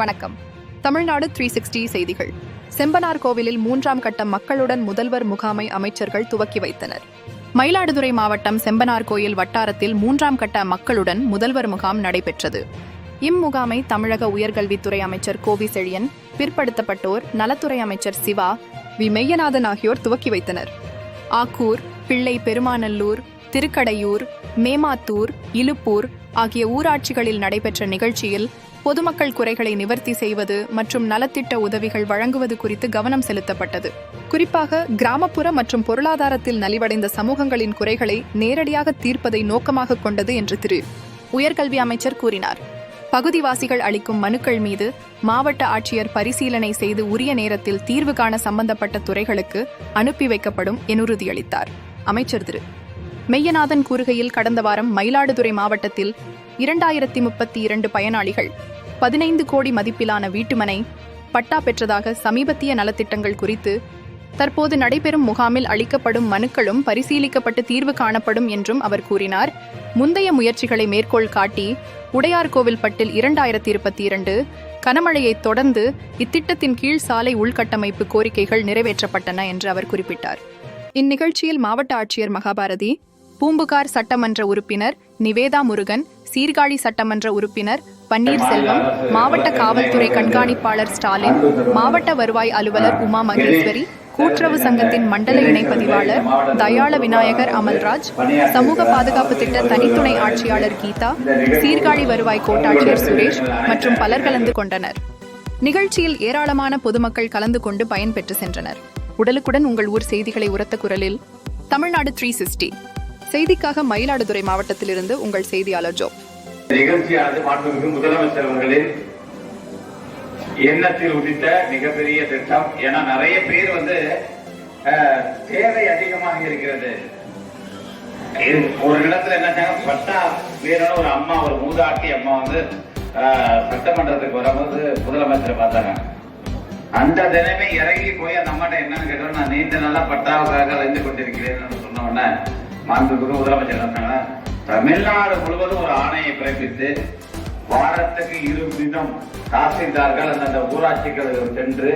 வணக்கம். Tamil Nadu three sixty செய்திகள். செம்பனார் கோவிலில் மூன்றாம் கட்ட மக்களுடன் முதல்வர் முகாமை அமைச்சர்கள் துவக்கி வைத்தனர். மயிலாடுதுறை மாவட்டம் செம்பனார் கோயில் வட்டாரத்தில் மூன்றாம் கட்ட மக்களுடன் முதல்வர் முகாம் நடைபெற்றது. இம்முகாமை தமிழக உயர்கல்வித்துறை அமைச்சர் கோவி செழியன் பிற்படுத்தப்பட்டோர் நலத்துறை அமைச்சர் சிவா வி. மெய்யநாதன் ஆகியோர் துவக்கி வைத்தனர். ஆக்கூர் பிள்ளை பெருமாநல்லூர் திருக்கடையூர் மேமாத்தூர் இலுப்பூர் ஆகிய ஊராட்சிகளில் நடைபெற்ற நிகழ்ச்சியில் பொதுமக்கள் குறைகளை நிவர்த்தி செய்வது மற்றும் நலத்திட்ட உதவிகள் வழங்குவது குறித்து கவனம் செலுத்தப்பட்டது. குறிப்பாக கிராமப்புற மற்றும் பொருளாதாரத்தில் நலிவடைந்த சமூகங்களின் குறைகளை நேரடியாக தீர்ப்பதை நோக்கமாக கொண்டது என்று திரு. உயர்கல்வி அமைச்சர் கூறினார். பகுதிவாசிகள் அளிக்கும் மனுக்கள் மீது மாவட்ட ஆட்சியர் பரிசீலனை செய்து உரிய நேரத்தில் தீர்வு காண சம்பந்தப்பட்ட துறைகளுக்கு அனுப்பி வைக்கப்படும் என உறுதியளித்தார். அமைச்சர் திரு. மெய்யநாதன் கூறுகையில் கடந்த வாரம் மயிலாடுதுறை மாவட்டத்தில் இரண்டாயிரத்தி முப்பத்தி இரண்டு பயனாளிகள் பதினைந்து கோடி மதிப்பிலான வீட்டுமனை பட்டா பெற்றதாக சமீபத்திய நலத்திட்டங்கள் குறித்து தற்போது நடைபெறும் முகாமில் அளிக்கப்படும் மனுக்களும் பரிசீலிக்கப்பட்டு தீர்வு காணப்படும் என்றும் அவர் கூறினார். முந்தைய முயற்சிகளை மேற்கோள் காட்டி உடையார்கோவில் பட்டில் இரண்டாயிரத்தி இருபத்தி இரண்டு கனமழையை தொடர்ந்து இத்திட்டத்தின் கீழ் சாலை உள்கட்டமைப்பு கோரிக்கைகள் நிறைவேற்றப்பட்டன என்று அவர் குறிப்பிட்டார். இந்நிகழ்ச்சியில் மாவட்ட ஆட்சியர் மகாபாரதி பூம்புகார் சட்டமன்ற உறுப்பினர் நிவேதா முருகன் சீர்காழி சட்டமன்ற உறுப்பினர் பன்னீர்செல்வம் மாவட்ட காவல்துறை கண்காணிப்பாளர் ஸ்டாலின் மாவட்ட வருவாய் அலுவலர் உமா மகேஸ்வரி கூட்டுறவு சங்கத்தின் மண்டல இணை பதிவாளர் தயாள விநாயகர் அமல்ராஜ் சமூக பாதுகாப்பு திட்ட தனித்துணை ஆட்சியாளர் கீதா சீர்காழி வருவாய் கோட்டாட்சியர் சுரேஷ் மற்றும் பலர் கலந்து கொண்டனர். நிகழ்ச்சியில் ஏராளமான பொதுமக்கள் கலந்து கொண்டு பயன்பெற்று சென்றனர். உடலுக்குடன் உங்கள் ஊர் செய்திகளை உரத்த குரலில் தமிழ்நாடு த்ரீ சிக்ஸ்டி செய்திக்காக மயிலாடுதுறை மாவட்டத்திலிருந்து உங்கள் செய்தியாளர் ஜோ. நிகழ்ச்சியானது மாண்புமிகு முதலமைச்சர் அவர்களின் எண்ணத்தில் உதித்த மிகப்பெரிய திட்டம். ஏன்னா நிறைய பேர் வந்து அஹ், தேவை அதிகமாக இருக்கிறது. ஒரு இடத்துல என்ன பட்டா வேணும்னு ஒரு அம்மா ஒரு மூதாட்டி அம்மா வந்து சட்டமன்றத்துக்கு வரும்போது முதலமைச்சரை பார்த்தாங்க. அந்த தினமே இறங்கி போய் அந்த அம்மாட்ட என்னன்னு கேட்டோம் நான் நீண்ட நாளா பட்டாவுக்காக அலைந்து கொண்டிருக்கிறேன் சொன்ன உடனே மாண்புமிகு முதலமைச்சர் என்ன சொன்னாங்க தமிழ்நாடு முழுவதும் ஒரு ஆணையை பிறப்பித்து வாரத்துக்கு இரு விதம் தாசில்தார்கள் அந்தந்த ஊராட்சிகளுக்கு சென்று